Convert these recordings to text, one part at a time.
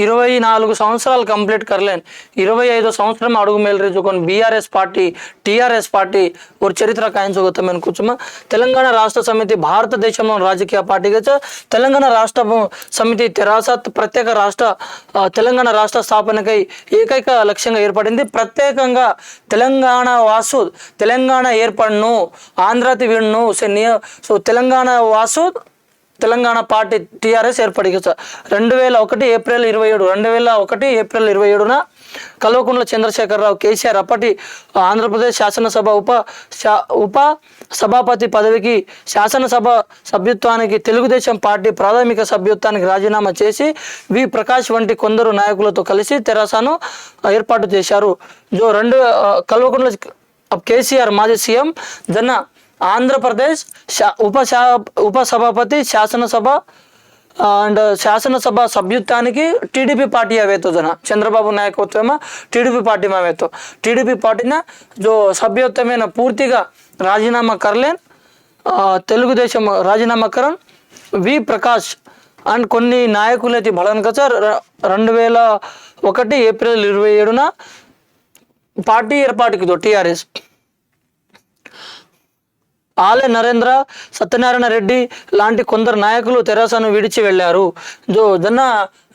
ఇరవై నాలుగు సంవత్సరాలు కంప్లీట్ కర్లేన్. ఇరవై ఐదో సంవత్సరం అడుగు మేలరేజుకొని బీఆర్ఎస్ పార్టీ టీఆర్ఎస్ పార్టీ ఒక చరిత్ర కాయించగలుగుతామని కూర్చుమా. తెలంగాణ రాష్ట్ర సమితి భారతదేశంలో రాజకీయ పార్టీగా చ- తెలంగాణ రాష్ట్ర సమితి తెరాస ప్రత్యేక రాష్ట్ర తెలంగాణ రాష్ట్ర స్థాపనకై ఏకైక లక్ష్యంగా ఏర్పడింది. ప్రత్యేకంగా తెలంగాణ వాసు తెలంగాణ ఏర్పడను ఆంధ్రతి విడును సో తెలంగాణ వాసు తెలంగాణ పార్టీ టీఆర్ఎస్ ఏర్పడి రెండు వేల ఒకటి ఏప్రిల్ ఇరవై ఏడు రెండు వేల ఒకటి ఏప్రిల్ ఇరవై ఏడున కల్వకుంట్ల చంద్రశేఖరరావు కేసీఆర్ అప్పటి ఆంధ్రప్రదేశ్ శాసనసభ ఉప శా- ఉప సభాపతి పదవికి శాసనసభ సభ్యత్వానికి తెలుగుదేశం పార్టీ ప్రాథమిక సభ్యత్వానికి రాజీనామా చేసి వి ప్రకాష్ వంటి కొందరు నాయకులతో కలిసి తెరాసను ఏర్పాటు చేశారు. జో రెండు కల్వకుంట్ల కేసీఆర్ మాజీ సీఎం జన ఆంధ్రప్రదేశ్ ఉపశా ఉపసభాపతి శాసనసభ అండ్ శాసనసభ సభ్యుత్వానికి టీడీపీ పార్టీ आवेतो చంద్రబాబు నాయకత్వమా టీడీపీ పార్టీ మేమేతో టీడీపీ పార్టీన జో సభ్యత్వమైన పూర్తిగా రాజీనామా కర్లేన్ తెలుగుదేశం రాజీనామా కరణ్ వి ప్రకాష్ అండ్ కొన్ని నాయకులైతే బలన్ కచార్ రెండు వేల ఒకటి ఏప్రిల్ ఇరవై ఏడున పార్టీ ఏర్పాటుకి టీఆర్ఎస్ ఆలే నరేంద్ర సత్యనారాయణ రెడ్డి లాంటి కొందరు నాయకులు తెరాసను విడిచి వెళ్ళారు. జో జన్న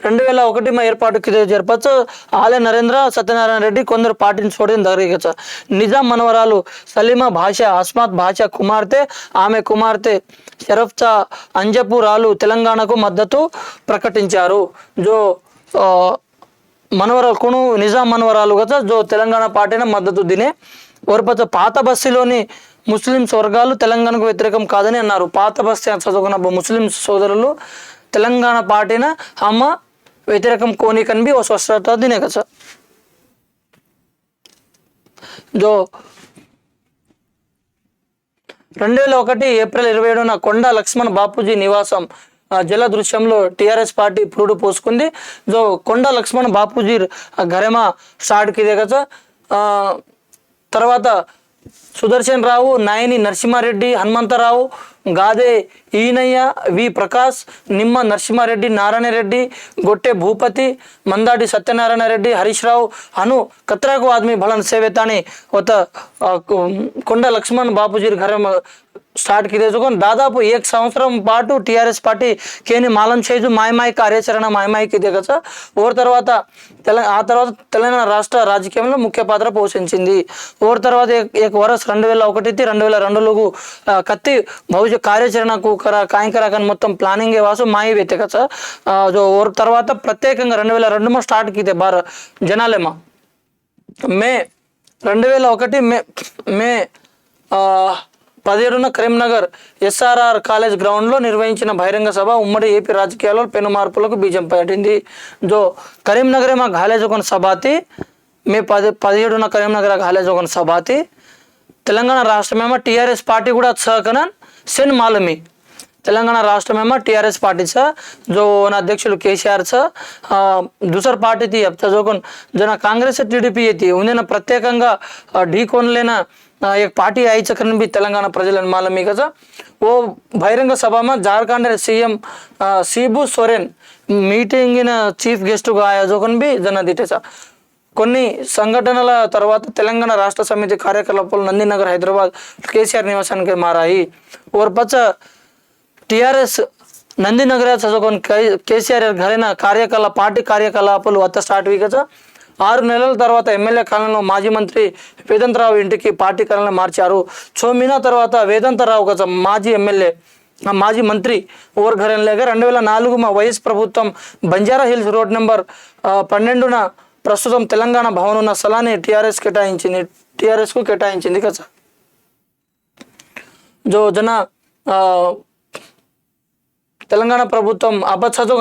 రెండు వేల ఒకటి మా ఏర్పాటుకి జరపచ్చు. ఆలయ నరేంద్ర సత్యనారాయణ రెడ్డి కొందరు పార్టీని చూడడం జరిగచ్చు. నిజాం మనవరాలు సలీమా భాష అస్మాత్ భాష కుమార్తె ఆమె కుమార్తె షరఫ్చా అంజపురాలు తెలంగాణకు మద్దతు ప్రకటించారు. జో ఆ, కొను నిజాం మనవరాలు కదా జో తెలంగాణ పార్టీని మద్దతు దినే. ఓర్పత పాత బస్సులోని ముస్లిం వర్గాలు తెలంగాణకు వ్యతిరేకం కాదని అన్నారు. పాత బస్తీ చదువుకున్న ముస్లిం సోదరులు తెలంగాణ పార్టీన అమ్మ వ్యతిరేకం కోని కనిపి ఓ స్వస్థత దినే కదా జో రెండు వేల ఒకటి ఏప్రిల్ ఇరవై ఏడున కొండ లక్ష్మణ్ బాపూజీ నివాసం జల దృశ్యంలో టిఆర్ఎస్ పార్టీ పురుడు పోసుకుంది. జో కొండ లక్ష్మణ్ బాపూజీ ఘరెమా స్టార్ట్ కిదే కదా ఆ, తర్వాత సుదర్శన్ రావు నాయని నరసింహారెడ్డి హనుమంతరావు గాదే ఈనయ్య వి ప్రకాష్ నిమ్మ నరసింహారెడ్డి నారాయణ రెడ్డి గొట్టె భూపతి మందాటి సత్యనారాయణ రెడ్డి హరీష్ రావు అను కత్రాకు ఆద్మీ భలన్ సేవేతాని ఒక కొండ లక్ష్మణ్ బాపూజీ ఘర స్టార్ట్కి తెచ్చుకొని దాదాపు ఏక సంవత్సరం పాటు టీఆర్ఎస్ పార్టీ కేని మాలం చేజు మాయమాయి కార్యాచరణ మాయమాయికి దిగచ ఓర్ తర్వాత తెల ఆ తర్వాత తెలంగాణ రాష్ట్ర రాజకీయంలో ముఖ్య పాత్ర పోషించింది. ఓర్ తర్వాత ఏక వరస్ రెండు వేల ఒకటి రెండు వేల రెండులోగు కత్తి భవిష్య కార్యాచరణకు కర కాయంకరాకని మొత్తం ప్లానింగ్ వాసు మాయ వ్యతికచ్చ జో ఓర్ తర్వాత ప్రత్యేకంగా రెండు వేల రెండు స్టార్ట్కి స్టార్ట్ కిదే బార్ జనాలేమా. మే రెండు వేల ఒకటి మే మే పదిహేడున కరీంనగర్ ఎస్ఆర్ఆర్ కాలేజ్ గ్రౌండ్లో నిర్వహించిన బహిరంగ సభ ఉమ్మడి ఏపీ రాజకీయాల్లో పెను మార్పులకు బీజం పట్టింది. జో కరీంనగర్ మా కాలేజ్ ఒక సభాతి మే పది పదిహేడున కరీంనగర్ కాలేజ్ ఒక సభాతి. తెలంగాణ రాష్ట్రమేమో టీఆర్ఎస్ పార్టీ కూడా సహకరణ సెన్ మాలమి. తెలంగాणा राष्ट्र में हमारा टीआरएस पार्टी छ जो ना अध्यक्ष लोग केसीआर छ दूसर पार्टी थी अब जो कौन जो ना कांग्रेस టీడీపీ అయితే ఉందన్న ప్రత్యేకంగా ఢీకోనలేన एक पार्टी आई चक्र भी तेलंगाना ప్రజలను మాలమీ కదా ఓ బహిరంగ సభమ జార్ఖండ్ సీఎం సీబు సోరెన్ మీటింగిన చీఫ్ గెస్ట్గా ఆయోజకుని బి జన దిటేసా కొన్ని సంఘటనల తర్వాత తెలంగాణ రాష్ట్ర సమితి కార్యకలాపాలు నందినగర్ హైదరాబాద్ కేసీఆర్ నివాసానికి మారాయి. ఓర్పచ్చ టీఆర్ఎస్ నందినగర చదువుకొని కే- కేసీఆర్ ఘరైన కార్యకలాప పార్టీ కార్యకలాపాలు అత్త స్టార్ట్ అయ్యి కదా ఆరు నెలల తర్వాత ఎమ్మెల్యే కాలంలో మాజీ మంత్రి వేదంతరావు ఇంటికి పార్టీ కాలంలో మార్చారు. చోమినా తర్వాత వేదంతరావు కదా మాజీ ఎమ్మెల్యే మాజీ మంత్రి ఓవర్ రెండు వేల నాలుగు మా వైఎస్ ప్రభుత్వం బంజారా హిల్స్ రోడ్ నెంబర్ పన్నెండున ప్రస్తుతం తెలంగాణ భవన్ ఉన్న స్థలాన్ని టీఆర్ఎస్ కేటాయించింది టీఆర్ఎస్కు కేటాయించింది కదా జో జన తెలంగాణ ప్రభుత్వం అబద్ధతో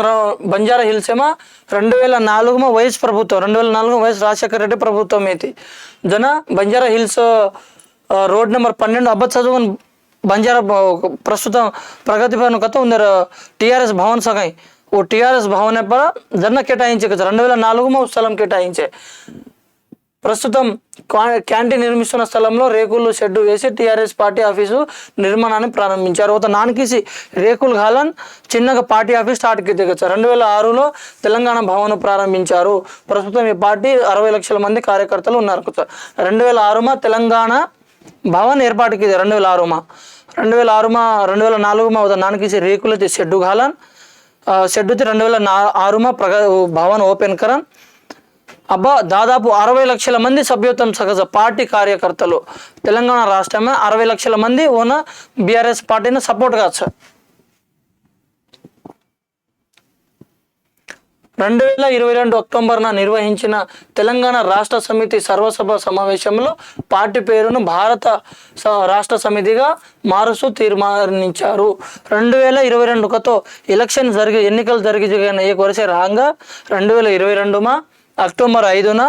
బంజారా హిల్స్ ఏమో రెండు వేల నాలుగుమ వైఎస్ ప్రభుత్వం రెండు వేల నాలుగు వైఎస్ రాజశేఖర రెడ్డి ప్రభుత్వం అయితే జన బంజారా హిల్స్ రోడ్ నెంబర్ పన్నెండు అబ్బత్ బంజారా ప్రస్తుతం ప్రగతి భవన్ కథ ఉంది. టీఆర్ఎస్ భవన్ సగై ఓ టీఆర్ఎస్ భవన్ पर జన కేటాయించే కదా రెండు వేల నాలుగుమో స్థలం కేటాయించే. ప్రస్తుతం క్వా- క్యాంటీన్ నిర్మిస్తున్న స్థలంలో రేకులు షెడ్డు వేసి టీఆర్ఎస్ పార్టీ ఆఫీసు నిర్మాణాన్ని ప్రారంభించారు. ఒక నాన్కిసి రేకుల్ హాలన్ చిన్నగా పార్టీ ఆఫీస్ స్టార్ట్కి దిగచ్చు రెండు వేల ఆరులో తెలంగాణ భవన్ ప్రారంభించారు. ప్రస్తుతం ఈ పార్టీ అరవై లక్షల మంది కార్యకర్తలు ఉన్నారు. రెండు వేల ఆరుమా తెలంగాణ భవన్ ఏర్పాటుకి రెండు వేల ఆరుమా. రెండు వేల ఆరుమా రెండు వేల నాలుగుమా ఒక నాన్కిసి రేకులు షెడ్డు హాలన్ షెడ్డు రెండు వేల నా ఆరుమా ప్రగ భవన్ ఓపెన్ కరన్ అబ్బా దాదాపు అరవై లక్షల మంది సభ్యత్వం సహజ పార్టీ కార్యకర్తలు తెలంగాణ రాష్ట్రమే. అరవై లక్షల మంది ఉన్న బీఆర్ఎస్ పార్టీని సపోర్ట్ కావచ్చు. రెండు వేల ఇరవై రెండు అక్టోబర్న నిర్వహించిన తెలంగాణ రాష్ట్ర సమితి సర్వసభ సమావేశంలో పార్టీ పేరును భారత స- రాష్ట్ర సమితిగా మారుస్తూ తీర్మానించారు. రెండు వేల ఇరవై రెండుకతో ఎలక్షన్ జరిగి ఎన్నికలు జరిగి జరిగిన ఏ కొరసే రాగా రెండు వేల ఇరవై రెండుమా అక్టోబర్ ఐదున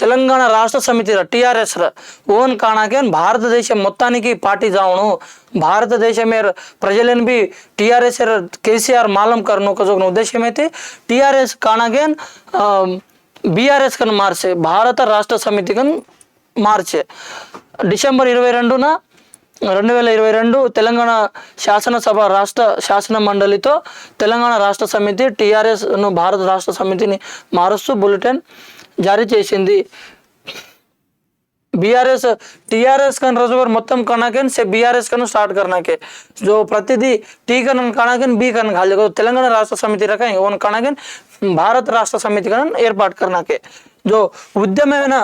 తెలంగాణ రాష్ట్ర సమితి టీఆర్ఎస్ ఓన్ కానాకే భారతదేశం మొత్తానికి పార్టీ జావును. భారతదేశమే ప్రజలను బి టిఆర్ఎస్ కేసీఆర్ మాలం కర్ను ఒక ఉద్దేశం అయితే టీఆర్ఎస్ కానాగేన్ బీఆర్ఎస్ కను మార్చే భారత రాష్ట్ర సమితి కను మార్చే. డిసెంబర్ ఇరవై రెండున రెండు వేల ఇరవై రెండు తెలంగాణ శాసనసభ రాష్ట్ర శాసన మండలితో తెలంగాణ రాష్ట్ర సమితి టీఆర్ఎస్ను భారత రాష్ట్ర సమితిని మారుస్తూ బులెటిన్ జారీ చేసింది बीआरएस टीआरएस का रोजगार మొత్తం కనాకెన్ से बीआरएस का स्टार्ट करना के जो प्रतिदि टी का కనాకెన్ बी का खाली को तेलंगाना राष्ट्र समिति रखेंगे वो కనాకెన్ భారత రాష్ట్ర సమితి का ఏర్పాటు करना के जो ఉద్యమమైన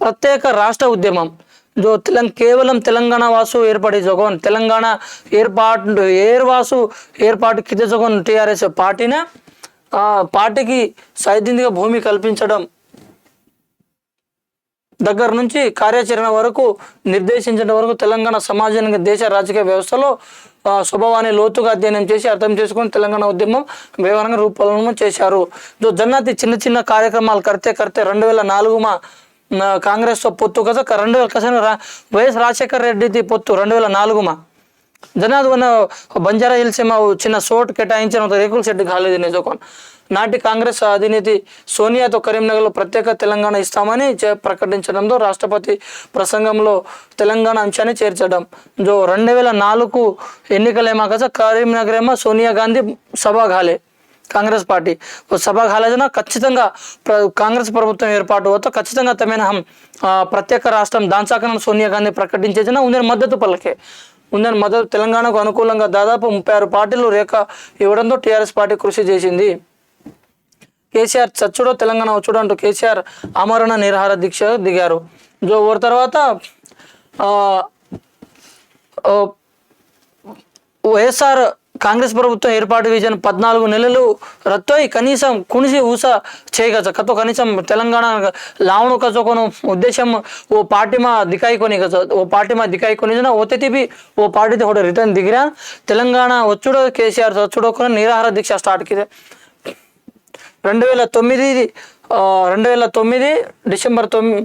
ప్రత్యేక రాష్ట్ర ఉద్యమం జో తెలంగ కేవలం తెలంగాణ వాసు ఏర్పడి జగన్ తెలంగాణ ఏర్పాటు ఏర్వాసు ఏర్పాటు కింద జగన్ టీఆర్ఎస్ పార్టీనే పార్టీకి సైద్ధాంతిక భూమి కల్పించడం దగ్గర నుంచి కార్యాచరణ వరకు నిర్దేశించడం వరకు తెలంగాణ సమాజానికి దేశ రాజకీయ వ్యవస్థలో స్వభావాన్ని లోతుగా అధ్యయనం చేసి అర్థం చేసుకొని తెలంగాణ ఉద్యమం వివరంగా రూపకల్పన చేశారు. జో జన్నాతి చిన్న చిన్న కార్యక్రమాలు కర్తే కర్తే రెండు వేల నాలుగుమా కాంగ్రెస్తో పొత్తు కదా రెండు వేల కసన రా వైఎస్ రాజశేఖర రెడ్డిది పొత్తు రెండు వేల నాలుగుమా. జనాద్ బంజారా హిల్స్ ఏమో చిన్న సోట్ కేటాయించిన ఒక రేకుల షెడ్ కాలేదు నిజకోన్ నాటి కాంగ్రెస్ అధినేతి సోనియాతో కరీంనగర్లో ప్రత్యేక తెలంగాణ ఇస్తామని చే- ప్రకటించడంతో రాష్ట్రపతి ప్రసంగంలో తెలంగాణ అంశాన్ని చేర్చడం. జో రెండు వేల నాలుగు ఎన్నికలేమో కదా కరీంనగర్ ఏమో సోనియా గాంధీ సభ కాలే. కాంగ్రెస్ పార్టీ ఓ సభ కాలేజన ఖచ్చితంగా కాంగ్రెస్ ప్రభుత్వం ఏర్పాటు అవుతా ఖచ్చితంగా తమైన హం ప్రత్యేక రాష్ట్రం దాంచాకనం సోనియా గాంధీ ప్రకటించేసిన ఉందని మద్దతు పలకే ఉందని మద్దతు తెలంగాణకు అనుకూలంగా దాదాపు ముప్పై ఆరు పార్టీలు రేఖ ఇవ్వడంతో టీఆర్ఎస్ పార్టీ కృషి చేసింది కేసీఆర్ చచ్చుడో తెలంగాణ వచ్చుడో అంటూ కేసీఆర్ ఆమరణ నిరాహార దీక్ష దిగారు జో ఓర్ తర్వాత వైఎస్ఆర్ కాంగ్రెస్ ప్రభుత్వం ఏర్పాటు విజన్ పద్నాలుగు నెలలు రత్తోయి కనీసం కునిసి ఊస చేయగచ్చ కతో కనీసం తెలంగాణ లావణు కచోకొను ఉద్దేశం ఓ పార్టీ మా దికాయి కొని ఓ పార్టీ మా దికాయి కొని ఓతే బి ఓ పార్టీతో కూడా రిటర్న్ దిగిరా. తెలంగాణ వచ్చుడో కేసీఆర్ వచ్చుడో కొని నిరాహార దీక్ష స్టార్ట్ కిదే రెండు వేల తొమ్మిది రెండు వేల తొమ్మిది డిసెంబర్ తొమ్మిది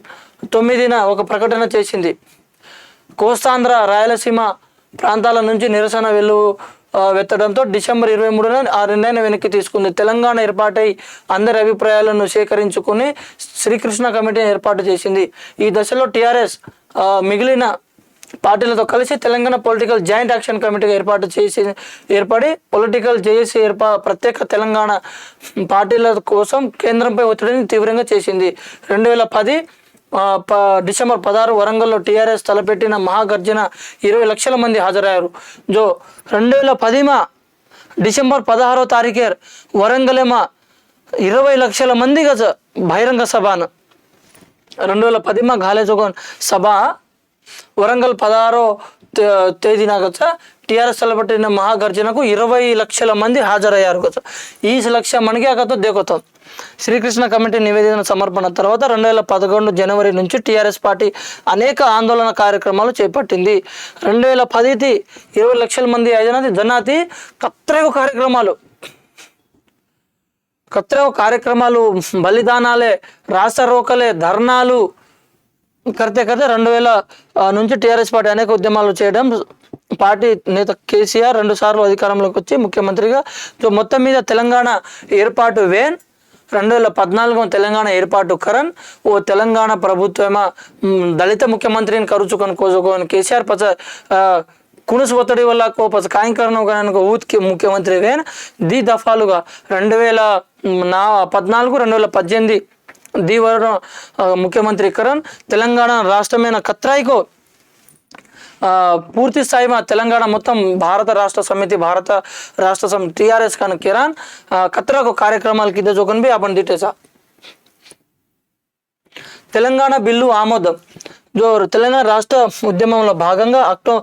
తొమ్మిదిన ఒక ప్రకటన చేసింది. కోస్తాంధ్ర రాయలసీమ ప్రాంతాల నుంచి నిరసన వెళ్ళు వెత్తడంతో డిసెంబర్ ఇరవై మూడున ఆ నిర్ణయాన్ని వెనక్కి తీసుకుంది. తెలంగాణ ఏర్పాటై అందరి అభిప్రాయాలను సేకరించుకుని శ్రీకృష్ణ కమిటీని ఏర్పాటు చేసింది. ఈ దశలో టీఆర్ఎస్ మిగిలిన పార్టీలతో కలిసి తెలంగాణ పొలిటికల్ జాయింట్ యాక్షన్ కమిటీగా ఏర్పాటు చేసి ఏర్పడి పొలిటికల్ జేఏసీ ఏర్పా ప్రత్యేక తెలంగాణ పార్టీల కోసం కేంద్రంపై ఒత్తిడిని తీవ్రంగా చేసింది. రెండు వేల పది డిసెంబర్ పదహారు వరంగల్లో టీఆర్ఎస్ తలపెట్టిన మహాగర్జన ఇరవై లక్షల మంది హాజరయ్యారు. జో రెండు వేల పదిమా డిసెంబర్ పదహారో తారీఖే వరంగలేమా ఇరవై లక్షల మంది గజ బహిరంగ సభను. రెండు వేల పదిమ గాలేజోగన్ సభ వరంగల్ పదహారో తేదీన కదా టీఆర్ఎస్ తలపెట్టిన మహాగర్జనకు ఇరవై లక్షల మంది హాజరయ్యారు కదా ఈ లక్ష మనకి అగతో దేకొతాం? శ్రీకృష్ణ కమిటీ నివేదన సమర్పణ తర్వాత రెండు వేల పదకొండు జనవరి నుంచి టీఆర్ఎస్ పార్టీ అనేక ఆందోళన కార్యక్రమాలు చేపట్టింది. రెండు వేల పదికి ఇరవై లక్షల మంది అయినది జనాతి కత్రేవ కార్యక్రమాలు. కత్రేవ కార్యక్రమాలు బలిదానాలే రాసరోకలే ధర్నాలు కడితే కరితే రెండు వేల నుంచి టీఆర్ఎస్ పార్టీ అనేక ఉద్యమాలు చేయడం పార్టీ నేత కేసీఆర్ రెండు సార్లు అధికారంలోకి వచ్చి ముఖ్యమంత్రిగా. సో మొత్తం మీద తెలంగాణ ఏర్పాటు వేన్. రెండు వేల పద్నాలుగు తెలంగాణ ఏర్పాటు కరణ్ ఓ తెలంగాణ ప్రభుత్వమా దళిత ముఖ్యమంత్రిని కరుచుకొని కోసుకొని కేసీఆర్ పచ్చ కునుసు కుణుసు ఒత్తిడి వల్ల కో పచ్చ కాయంకరణ ఊత్కి ముఖ్యమంత్రి వేన్ ది దఫాలుగా రెండు వేల నా పద్నాలుగు రెండు వేల పద్దెనిమిది దీవర ముఖ్యమంత్రి కరణ్ తెలంగాణ రాష్ట్రమైన కత్రాయికో పూర్తి స్థాయి మా తెలంగాణ మొత్తం భారత రాష్ట్ర సమితి భారత రాష్ట్ర సమితి టీఆర్ఎస్ కాను కిరాన్ కత్రకు కార్యక్రమాలు కింద చూకొని అప్పుడు తిట్టేసా తెలంగాణ బిల్లు ఆమోదం. జోరు తెలంగాణ రాష్ట్ర ఉద్యమంలో భాగంగా అక్టో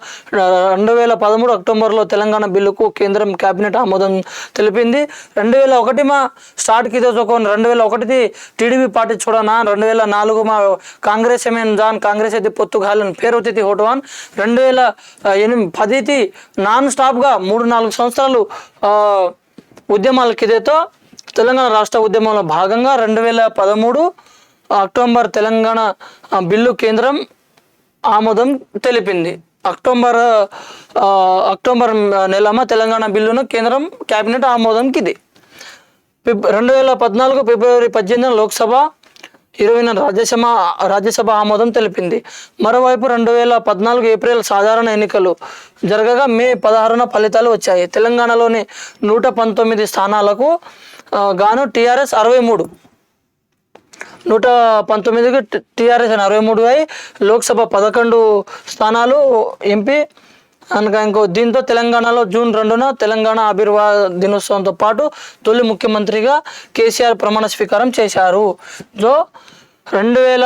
రెండు వేల పదమూడు అక్టోబర్లో తెలంగాణ బిల్లుకు కేంద్రం కేబినెట్ ఆమోదం తెలిపింది. రెండు వేల ఒకటి మా స్టార్ట్కి చూసుకోండి రెండు వేల ఒకటిది టీడీపీ పార్టీ చూడనా? రెండు వేల నాలుగు మా కాంగ్రెస్ ఏమేన్ జాన్? కాంగ్రెస్ అయితే పొత్తు గాలని పేరు వచ్చేది హోటవాన్. రెండు వేల ఎనిమిది పదితి నాన్ స్టాప్గా మూడు నాలుగు సంవత్సరాలు ఉద్యమాల కిదేతో తెలంగాణ రాష్ట్ర ఉద్యమంలో భాగంగా రెండు వేల పదమూడు అక్టోబర్ తెలంగాణ బిల్లు కేంద్రం ఆమోదం తెలిపింది. అక్టోబర్ అక్టోబర్ నెలమ తెలంగాణ బిల్లును కేంద్రం కేబినెట్ ఆమోదంకి ఇది రెండు వేల పద్నాలుగు ఫిబ్రవరి పద్దెనిమిదిన లోక్సభ ఇరవైన రాజ్యసభ రాజ్యసభ ఆమోదం తెలిపింది. మరోవైపు రెండు వేల పద్నాలుగు ఏప్రిల్ సాధారణ ఎన్నికలు జరగగా మే పదహారున ఫలితాలు వచ్చాయి. తెలంగాణలోని నూట పంతొమ్మిది స్థానాలకు గాను టీఆర్ఎస్ అరవై మూడు. నూట పంతొమ్మిదికి టీఆర్ఎస్ అరవై మూడు అయి లోక్సభ పదకొండు స్థానాలు ఎంపీ. అనగా ఇంకో దీంతో తెలంగాణలో జూన్ రెండున తెలంగాణ ఆవిర్భావ దినోత్సవంతో పాటు తొలి ముఖ్యమంత్రిగా కేసీఆర్ ప్రమాణ స్వీకారం చేశారు. సో రెండు వేల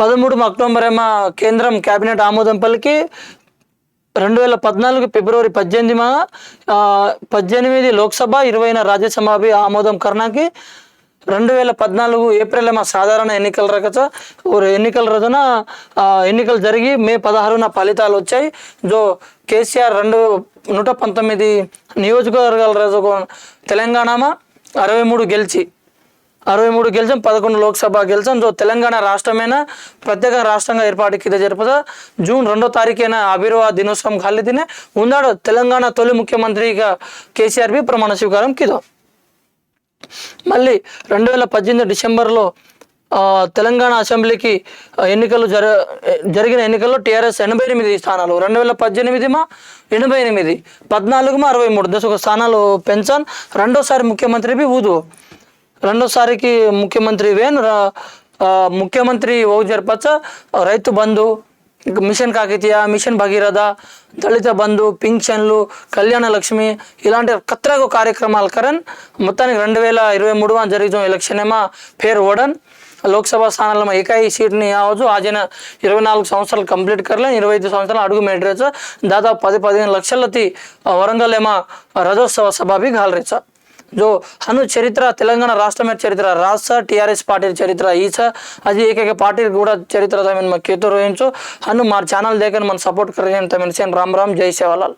పదమూడు అక్టోబర్ ఏమో కేంద్రం కేబినెట్ ఆమోదం పలికి రెండు వేల పద్నాలుగు ఫిబ్రవరి పద్దెనిమిది మా పద్దెనిమిది లోక్సభ ఇరవైన రాజ్యసభ ఆమోదం కర్ణాకి రెండు వేల పద్నాలుగు ఏప్రిల్ మా సాధారణ ఎన్నికల రకచ ఎన్నికల రోజున ఎన్నికలు జరిగి మే పదహారున ఫలితాలు వచ్చాయి. జో కేసీఆర్ రెండు నూట పంతొమ్మిది నియోజకవర్గాల రోజు తెలంగాణమా అరవై మూడు గెలిచి అరవై మూడు గెలిచాం పదకొండు లోక్సభ గెలిచాం. సో తెలంగాణ రాష్ట్రమైన? ప్రత్యేక రాష్ట్రంగా ఏర్పాటు కింద జరుపుతా జూన్ రెండో తారీఖైన ఆవిర్భావ దినోత్సవం ఖాళీదినే ఉన్నాడు తెలంగాణ తొలి ముఖ్యమంత్రిగా కేసీఆర్ బి ప్రమాణ స్వీకారం కిదో. మళ్ళీ రెండు వేల పద్దెనిమిది డిసెంబర్లో తెలంగాణ అసెంబ్లీకి ఎన్నికలు జర జరిగిన ఎన్నికల్లో టీఆర్ఎస్ ఎనభై ఎనిమిది స్థానాలు. రెండు వేల పద్దెనిమిది మా ఎనభై ఎనిమిది. పద్నాలుగు మా అరవై మూడు. దశ ఒక స్థానాలు పెంచాన్. రెండోసారి ముఖ్యమంత్రి బి ఊదు రెండోసారికి ముఖ్యమంత్రి వేన్ ముఖ్యమంత్రి ఓ జరపచ్చ రైతు బంధు. మిషన్ కాకతీయ మిషన్ భగీరథ దళిత బంధు పింఛన్లు కళ్యాణ లక్ష్మి ఇలాంటి కత్రగు కార్యక్రమాల కరణ్. మొత్తానికి రెండు వేల ఇరవై మూడు అని జరిగిన ఎలక్షన్ ఏమో ఫేర్ ఓడన్. లోక్సభ స్థానాల్లో ఏకాయి సీట్ని అవ్వచ్చు ఆజైన ఇరవై నాలుగు సంవత్సరాలు కంప్లీట్ కర్లే ఇరవై ఐదు సంవత్సరాలు అడుగు మేడరేచా దాదాపు పది పదిహేను లక్షలతి వరంగల్ ఏమో రథోత్సవ సభాభి గాలరేచా జో హను చరిత్ర తెలంగాణ రాష్ట్రమే చరిత్ర రాష్ట్ర టీఆర్ఎస్ పార్టీ చరిత్ర ఈస అది ఏకైక పార్టీ కూడా చరిత్ర తమ కేతు రోహించు హను మా ఛానల్ దగ్గర మన సపోర్ట్ కరేం తమ సేన్ రామ్ రామ్ జై సేవలాల్